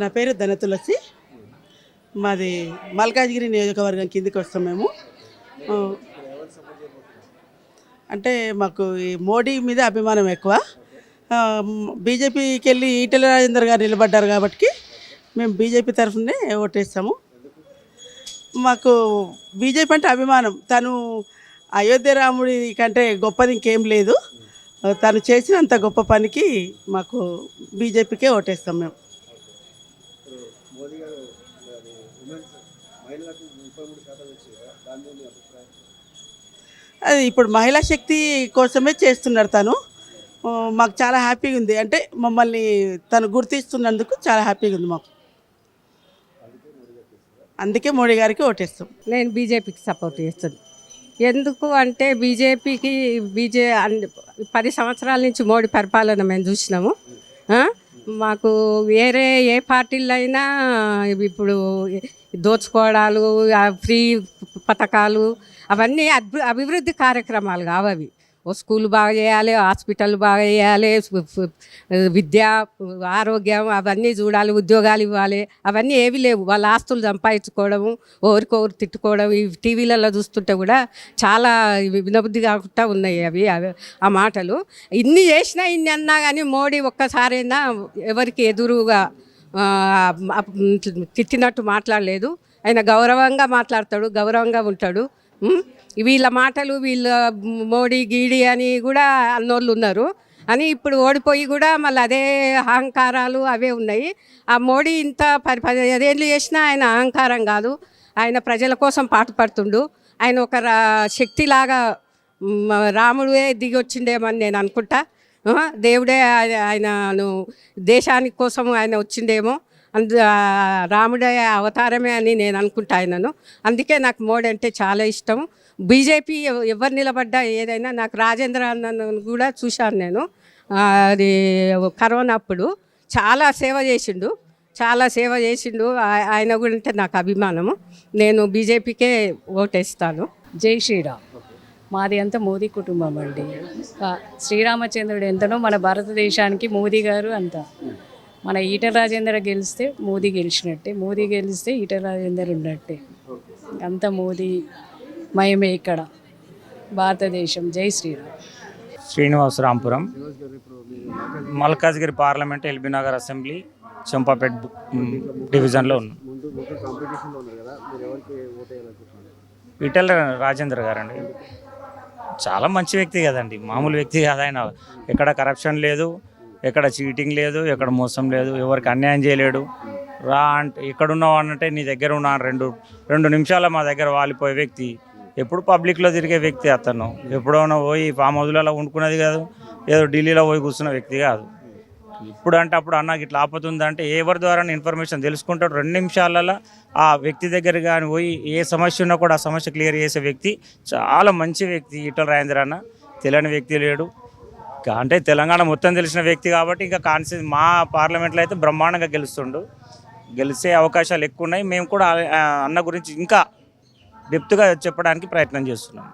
నా పేరు ధన తులసి. మాది మల్కాజ్గిరి నియోజకవర్గం కిందికి వస్తాం మేము. అంటే మాకు ఈ మోడీ మీద అభిమానం ఎక్కువ. బీజేపీకి వెళ్ళి ఈటెల రాజేందర్ గారు నిలబడ్డారు కాబట్టి మేము బీజేపీ తరఫునే ఓటేస్తాము. మాకు బీజేపీ అంటే అభిమానం. తను అయోధ్య రాముడి కంటే గొప్పది ఇంకేం లేదు. తను చేసినంత గొప్ప పనికి మాకు బీజేపీకే ఓటేస్తాం మేము. అది ఇప్పుడు మహిళా శక్తి కోసమే చేస్తున్నారు తను. మాకు చాలా హ్యాపీగా ఉంది. అంటే మమ్మల్ని తను గుర్తిస్తున్నందుకు చాలా హ్యాపీగా ఉంది మాకు. అందుకే మోడీ గారికి ఓటేస్తాం. నేను బీజేపీకి సపోర్ట్ చేస్తుంది ఎందుకు అంటే బీజేపీకి బీజే అన్- పది సంవత్సరాల నుంచి మోడీ పరిపాలన మేము చూసినాము. మాకు వేరే ఏ పార్టీలో అయినా ఇప్పుడు దోచుకోవడాలు ఫ్రీ పథకాలు అవన్నీ అభి అభివృద్ధి కార్యక్రమాలు కావవి ఓ స్కూల్ బాగా చేయాలి హాస్పిటల్ బాగా చేయాలి విద్య ఆరోగ్యం అవన్నీ చూడాలి ఉద్యోగాలు ఇవ్వాలి అవన్నీ ఏవి లేవు. వాళ్ళ ఆస్తులు సంపాదించుకోవడము ఓరికొరు తిట్టుకోవడం ఈ టీవీలలో చూస్తుంటే కూడా చాలా వినబుద్ధి కాకుండా ఉన్నాయి అవి ఆ మాటలు. ఇన్ని చేసినా ఇన్ని అన్నా కానీ మోడీ ఒక్కసారైనా ఎవరికి ఎదురుగా తిట్టినట్టు మాట్లాడలేదు. ఆయన గౌరవంగా మాట్లాడతాడు గౌరవంగా ఉంటాడు. వీళ్ళ మాటలు వీళ్ళ మోడీ గీడి అని కూడా అన్నోళ్ళు ఉన్నారు. అని ఇప్పుడు ఓడిపోయి కూడా మళ్ళీ అదే అహంకారాలు అవే ఉన్నాయి. ఆ మోడీ ఇంత పది పదిహేళ్ళు చేసినా ఆయన అహంకారం కాదు. ఆయన ప్రజల కోసం పాటుపడుతుండు ఆయన ఒక రా శక్తిలాగా రాముడే దిగి వచ్చిండేమని నేను అనుకుంటా. దేవుడే ఆయన ఆయనను దేశానికి కోసం ఆయన వచ్చిండేమో. అందు రాముడే అవతారమే అని నేను అనుకుంటా ఆయనను. అందుకే నాకు మోడీ అంటే చాలా ఇష్టం. బీజేపీ ఎవరు నిలబడ్డా ఏదైనా నాకు రాజేంద్ర అన్నను కూడా చూశాను నేను. అది కరోనా అప్పుడు. చాలా సేవ చేసిండు. చాలా సేవ చేసిండు. ఆయన కూడా అంటే నాకు అభిమానము నేను బీజేపీకే ఓటేస్తాను. జై శ్రీరామ్. మాది అంతా మోదీ కుటుంబం అండి. శ్రీరామచంద్రుడు ఎంతనో మన భారతదేశానికి మోదీ గారు అంత. మన ఈటల రాజేందర్ గెలిస్తే మోదీ గెలిచినట్టే మోదీ గెలిస్తే ఈటల రాజేందర్ ఉన్నట్టే. అంత మోదీ మయమే ఇక్కడ. భారతదేశం. జై Sriram. Srinivas Rampuram Malkajgiri parliament LB Nagar assembly Champapet డివిజన్లో ఉన్నాం ఈటెల రాజేంద్ర గారండి. చాలా మంచి వ్యక్తి కదండి. మామూలు వ్యక్తి కాదు ఆయన. ఎక్కడ కరప్షన్ లేదు. ఎక్కడ చీటింగ్ లేదు ఎక్కడ మోసం లేదు ఎవరికి అన్యాయం చేయలేడు. రా అంటే ఎక్కడున్నావు అంటే నీ దగ్గర ఉన్నా రెండు రెండు నిమిషాల మా దగ్గర వాలిపోయే వ్యక్తి. ఎప్పుడు పబ్లిక్లో తిరిగే వ్యక్తి అతను. ఎప్పుడైనా పోయి ఫామ్ హౌజ్లలో వండుకున్నది కాదు ఏదో ఢిల్లీలో పోయి కూర్చున్న వ్యక్తి కాదు. ఇప్పుడు అంటే అప్పుడు అన్న ఇట్లా ఆపతుంది అంటే ఎవరి ద్వారా ఇన్ఫర్మేషన్ తెలుసుకుంటాడు? రెండు నిమిషాలలో ఆ వ్యక్తి దగ్గర కానీ పోయి ఏ సమస్య ఉన్నా కూడా ఆ సమస్య క్లియర్ చేసే వ్యక్తి చాలా మంచి వ్యక్తి ఈటల రాజేంద్ర అన్న తెలియని వ్యక్తి లేడు. అంటే తెలంగాణ మొత్తం తెలిసిన వ్యక్తి కాబట్టి ఇంకా కాన్సి మా పార్లమెంట్లో అయితే బ్రహ్మాండంగా గెలుస్తుండు. గెలిచే అవకాశాలు ఎక్కువ ఉన్నాయి. మేము కూడా అన్న గురించి ఇంకా డెప్త్గా చెప్పడానికి ప్రయత్నం చేస్తున్నాం.